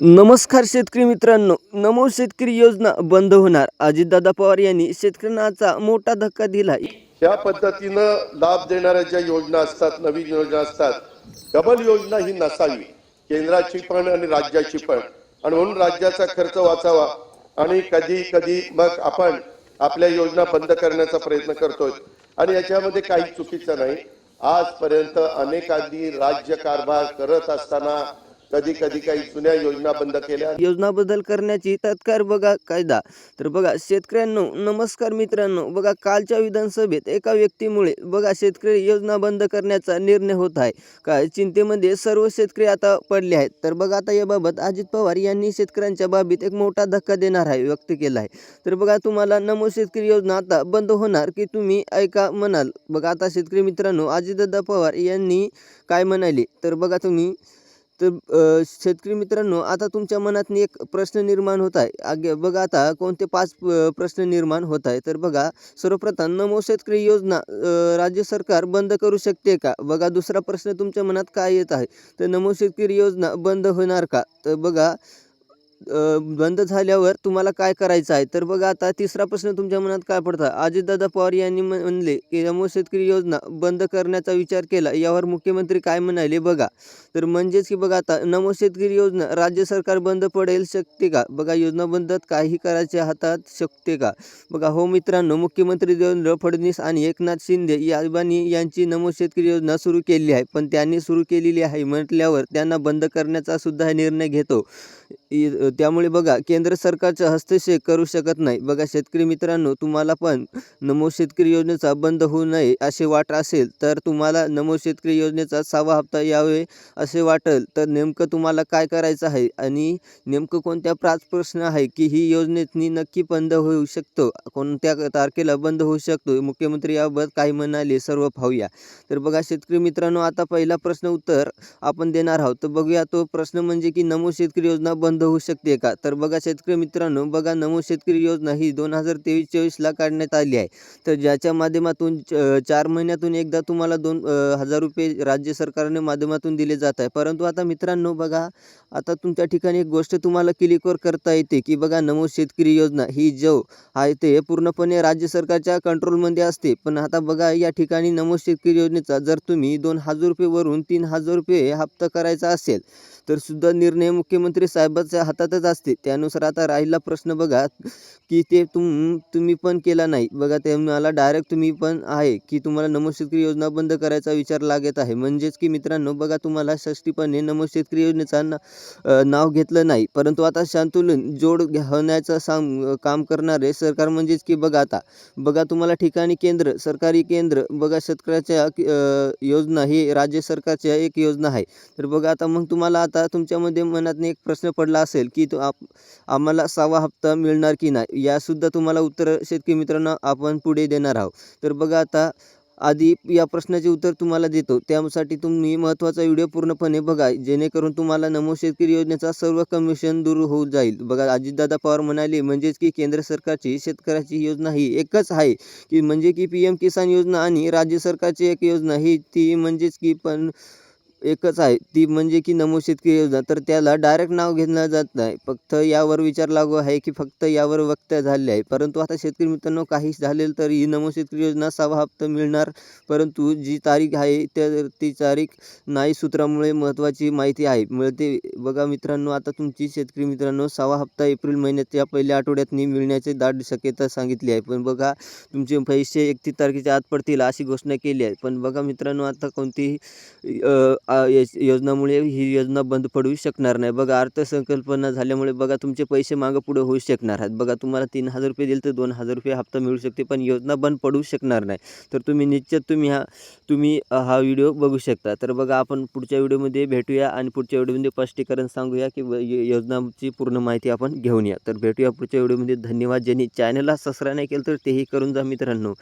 नमस्कार शेतकरी मित्रांनो नमो शेतकरी योजना बंद होणार. अजितदादा पवार यांनी शेतकऱ्यांचा मोठा धक्का दिला. या पद्धतीनं लाभ देणाऱ्या ज्या योजना असतात नवीन योजना असतात डबल योजना ही नसावी. केंद्राची पण आणि राज्याची पण. आणि म्हणून राज्याचा खर्च वाचावा. आणि कधी कधी मग आपण आपल्या योजना बंद करण्याचा प्रयत्न करतोय. आणि याच्यामध्ये काही चुकीचं नाही. आजपर्यंत अनेकांनी राज्य कारभार करत असताना कधी कधी काही जुन्या योजना बंद केल्या. योजना बदल करण्याची तत्काळ बघा कायदा. तर बघा शेतकऱ्यांनो नमस्कार मित्रांनो. बघा कालच्या विधानसभेत एका व्यक्तीमुळे बघा शेतकरी योजना बंद करण्याचा निर्णय होत आहे. काय? चिंतेमध्ये सर्व शेतकरी आता पडले आहेत. तर बघा आता याबाबत अजित पवार यांनी शेतकऱ्यांच्या बाबतीत एक मोठा धक्का देणार आहे व्यक्त केला आहे. तर बघा तुम्हाला नमो शेतकरी योजना आता बंद होणार की तुम्ही ऐका म्हणाल. बघा आता शेतकरी मित्रांनो अजितदादा पवार यांनी काय म्हणाले? तर बघा तुम्ही तर शेतकरी मित्रांनो आता तुमच्या मनात एक प्रश्न निर्माण होत आहे. आगे बघा आता कोणते पाच प्रश्न निर्माण होत आहे. तर बघा सर्वप्रथम नमो शेतकरी योजना राज्य सरकार बंद करू शकते का? बघा दुसरा प्रश्न तुमच्या मनात काय येत आहे? तर नमो शेतकरी योजना बंद होणार का? तर बघा बंद झाल्यावर तुम्हाला काय करायचं आहे? तर बघा आता तिसरा प्रश्न तुमच्या मनात काय पडता? अजितदादा पवार यांनी म्हणले की नमो शेतकरी योजना बंद करण्याचा विचार केला. यावर मुख्यमंत्री काय म्हणाले बघा? तर म्हणजेच की बघा आता नमो शेतकरी योजना राज्य सरकार बंद पडेल शकते का? बघा योजना बंद काही करायचे हातात शकते का? बघा हो मित्रांनो मुख्यमंत्री देवेंद्र फडणवीस आणि एकनाथ शिंदे याबानी यांची नमो शेतकरी योजना सुरू केली आहे. पण त्यांनी सुरू केलेली आहे म्हटल्यावर त्यांना बंद करण्याचा सुद्धा निर्णय घेतो. इ- त्यामुळे बघा केंद्र सरकारचा हस्तक्षेप करू शकत नाही. बघा शेतकरी मित्रांनो तुम्हाला पण नमो शेतकरी योजनेचा बंद होऊ नये असे वाट असेल तर तुम्हाला नमो शेतकरी योजनेचा सहावा हप्ता यावे असे वाटेल. तर नेमकं तुम्हाला काय करायचं आहे? आणि नेमकं कोणत्या पाच प्रश्न आहे की ही योजनेतनी नक्की बंद होऊ शकतो? कोणत्या तारखेला बंद होऊ शकतो? मुख्यमंत्री याबाबत काय म्हणाले सर्व पाहूया. तर बघा शेतकरी मित्रांनो आता पहिला प्रश्न उत्तर आपण देणार आहोत. तर बघूया तो प्रश्न म्हणजे की नमो शेतकरी योजना बंद होऊ शकते का? तर बघा शेतकरी मित्रांनो बघा नमो शेतकरी योजना ही दोन हजार तेवीस चोवीसला काढण्यात आली आहे. तर ज्याच्या माध्यमातून च- चार महिन्यातून एकदा तुम्हाला दोन हजार रुपये राज्य सरकारने माध्यमातून दिले जात आहे. परंतु आता मित्रांनो बघा आता तुमच्या ठिकाणी एक गोष्ट तुम्हाला क्लिकवर करता येते की बघा नमो शेतकरी योजना ही जो आहे ते पूर्णपणे राज्य सरकारच्या कंट्रोलमध्ये असते. पण आता बघा या ठिकाणी नमो शेतकरी योजनेचा जर तुम्ही दोन हजार रुपयेवरून तीन हजार रुपये हप्ता करायचा असेल तर सुद्धा निर्णय मुख्यमंत्री साहेब साहेबाच्या हातातच असते. त्यानुसार आता राहिला प्रश्न बघा की ते तुम तुम्ही पण केला नाही. बघा ते मला डायरेक्ट तुम्ही पण आहे की तुम्हाला नमो शेतकरी योजना बंद करायचा विचार लागत आहे. म्हणजेच की मित्रांनो बघा तुम्हाला षष्टीपणे नमो शेतकरी योजनेचा ना- नाव घेतलं नाही. परंतु आता शांतुलन जोड घ- होण्याचं साम काम करणारे सरकार म्हणजेच की बघा आता बघा तुम्हाला ठिकाणी केंद्र सरकारी केंद्र बघा शेतकऱ्याच्या योजना ही राज्य सरकारच्या एक योजना आहे. तर बघा आता मग तुम्हाला आता तुमच्यामध्ये मनात एक प्रश्न पडला असेल की तो आप आम्हाला सहावा हप्ता मिळणार की नाही यासुद्धा तुम्हाला उत्तर शेतकरी मित्रांनो आपण पुढे देणार आहोत. तर बघा आता आधी या प्रश्नाचे उत्तर तुम्हाला देतो. त्यासाठी तुम्ही महत्त्वाचा व्हिडिओ पूर्णपणे बघा जेणेकरून तुम्हाला नमो शेतकरी योजनेचा सर्व कमिशन दूर होऊन जाईल. बघा अजितदादा पवार म्हणाले म्हणजेच की केंद्र सरकारची शेतकऱ्याची योजना ही एकच आहे की म्हणजे की पी एम किसान योजना आणि राज्य सरकारची एक योजना ही ती म्हणजेच की पण एकच आहे. ती म्हणजे की नमो शेतकरी योजना. तर त्याला डायरेक्ट नाव घेतलं जात नाही. फक्त यावर विचार लागू आहे की फक्त यावर वक्त्या झाले आहे परंतु आता शेतकरी मित्रांनो काही झालेलं तर ही नमो शेतकरी योजना सहा हप्ता मिळणार. परंतु जी तारीख आहे त्या ती तारीख नाही सूत्रामुळे महत्त्वाची माहिती आहे. मिळते. बघा मित्रांनो आता तुमची शेतकरी मित्रांनो सहावा हप्ता एप्रिल महिन्याच्या पहिल्या आठवड्यातनी मिळण्याची दाट शक्यता सांगितली आहे. पण बघा तुमचे पैसे एकतीस तारखेच्या आत पडतील अशी घोषणा केली आहे. पण बघा मित्रांनो आता कोणतीही अ, योजनामुळे ही योजना बंद पडू शकणार नाही. बघा अर्थसंकल्पना झाल्यामुळे बघा तुमचे पैसे मागं पुढे होऊ शकणार आहेत. बघा तुम्हाला तीन हजार रुपये दिले तर दोन हजार रुपये हप्ता मिळू शकते पण योजना बंद पडू शकणार नाही. तर तुम्ही निश्चित तुम्ही हा तुम्ही हा व्हिडिओ बघू शकता. तर बघा आपण पुढच्या व्हिडिओमध्ये भेटूया आणि पुढच्या व्हिडिओमध्ये स्पष्टीकरण सांगूया की योजनाची पूर्ण माहिती आपण घेऊन या. तर भेटूया पुढच्या व्हिडिओमध्ये. धन्यवाद. ज्यांनी चॅनलला सबस्क्राईब नाही केलं तर तेही करून जा मित्रांनो.